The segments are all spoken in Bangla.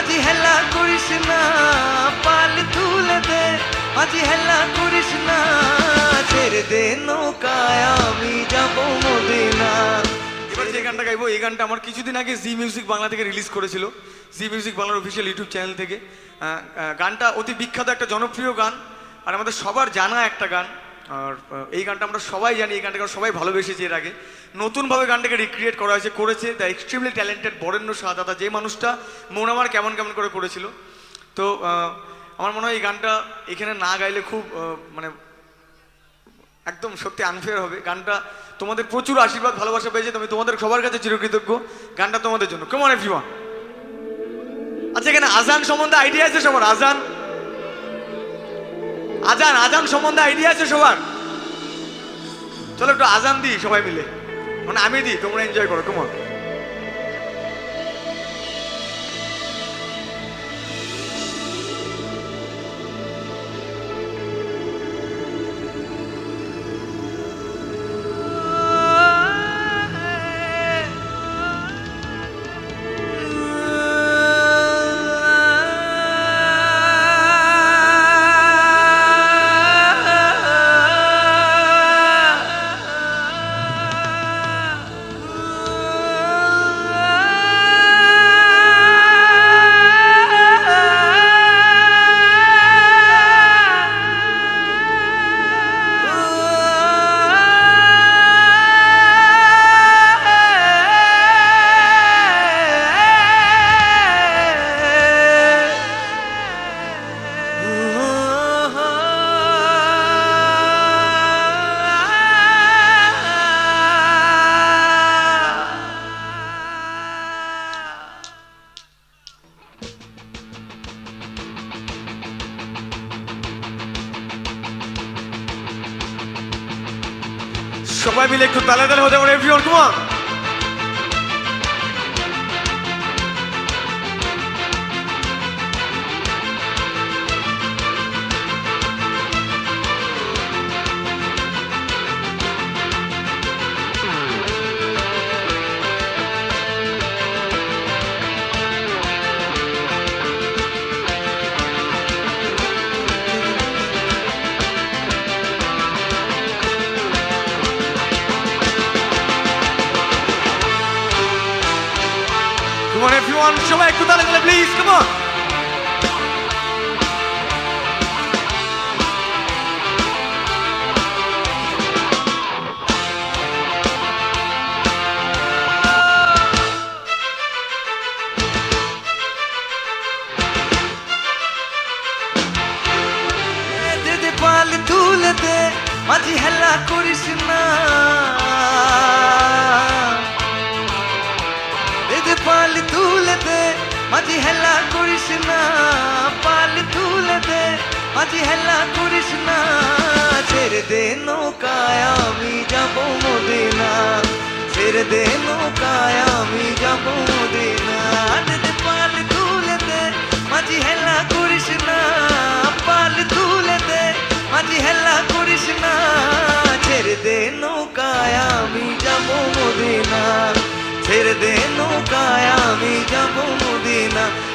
মাঝি হেলা করিস না, পাল তুলে দে। মাঝি হেলা করিস না, ছেড়ে দে নৌকায়, আমি যাব মদিনা। এবার যে গানটা গাইবো, এই গানটা আমার কিছুদিন আগে জি মিউজিক বাংলা থেকে রিলিজ করেছিল। জি মিউজিক বাংলার অফিসিয়াল ইউটিউব চ্যানেল থেকে। গানটা অতি বিখ্যাত, একটা জনপ্রিয় গান। আর আমাদের সবার জানা একটা গান। আর এই গানটা আমরা সবাই জানি, এই গানটাকে সবাই ভালোবেসেছি এর আগে। নতুনভাবে গানটাকে রিক্রিয়েট করা হয়েছে, করেছে দ্য এক্সট্রিমলি ট্যালেন্টেড বরেণ্য শাহ দাদা যে মানুষটা মন আমার কেমন কেমন করে করেছিল। তো আমার মনে হয় এই গানটা এখানে না গাইলে খুব মানে একদম সত্যি আনফেয়ার হবে। গানটা তোমাদের প্রচুর আশীর্বাদ, ভালোবাসা পেয়েছে তুমি তোমাদের সবার কাছে চিরকৃতজ্ঞ। গানটা তোমাদের জন্য। কেমন এভরিওয়ান আচ্ছা এখানে আজান সম্বন্ধে আইডিয়া আছে সবার? আজান? আজান আজান সম্বন্ধে আইডিয়া আছে সবার? চলো একটু আজান দিই সবাই মিলে। মানে আমি দিই তোমরা এনজয় করো কেমন সবাই মিলে একটু তালে তালে হতে পারে এভরিওয়ান কেমন কেমন এভরিওয়ান সবাই একটু তালে তালে কেমন দে দে পাল তুলে দে মাঝি হেলা করিস না না পাল তুলে দে। মাঝি হেলা করিস না ছেড়ে দে নৌকায় আমি যাব মদিনা। ছেড়ে দে নৌকায় আমি যাব মদিনা। পাল তুলে দে মাঝি হেলা করিস না পাল তুলে দে। মাঝি হেলা করিস না ছেড়ে দে নৌকায় আমি যাব মদিনা। ছেড়ে দে নৌকায় আমি যাব মদিনা।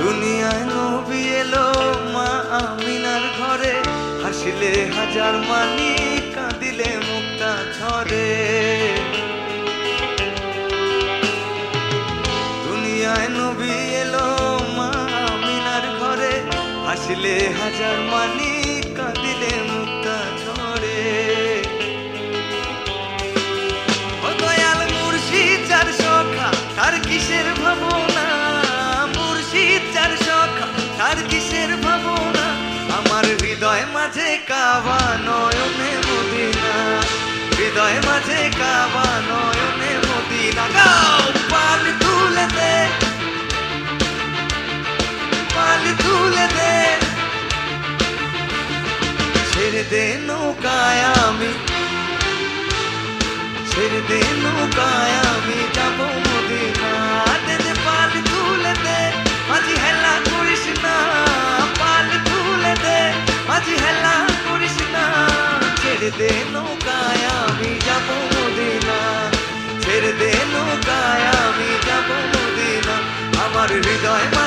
দুনিয়ায় নবী এলো মা আমিনার ঘরে। হাসিলে হাজার মানি, কাঁদিলে মুক্তা ঝরে। দুনিয়ায় নবী এলো মা আমিনার ঘরে। হাসিলে হাজার মানি হৃদয় মাঝে কাবা নয়নে মদিনা। গাও পাল তুলে দে। পাল তুলে দে। ছেড়ে দে নৌকায় আমি। ছেড়ে দে নৌকায় আমি, যাব মদিনা দে দে, পাল তুলে দে। মাঝি হেলা করিস না, পাল তুলে দে। মাঝি হেলা করিস না, ছেড়ে দে নৌকায় আমি যাব মদিনা। ছেড়ে দে নৌকায় আমি যাব মদিনা। আমার হৃদয়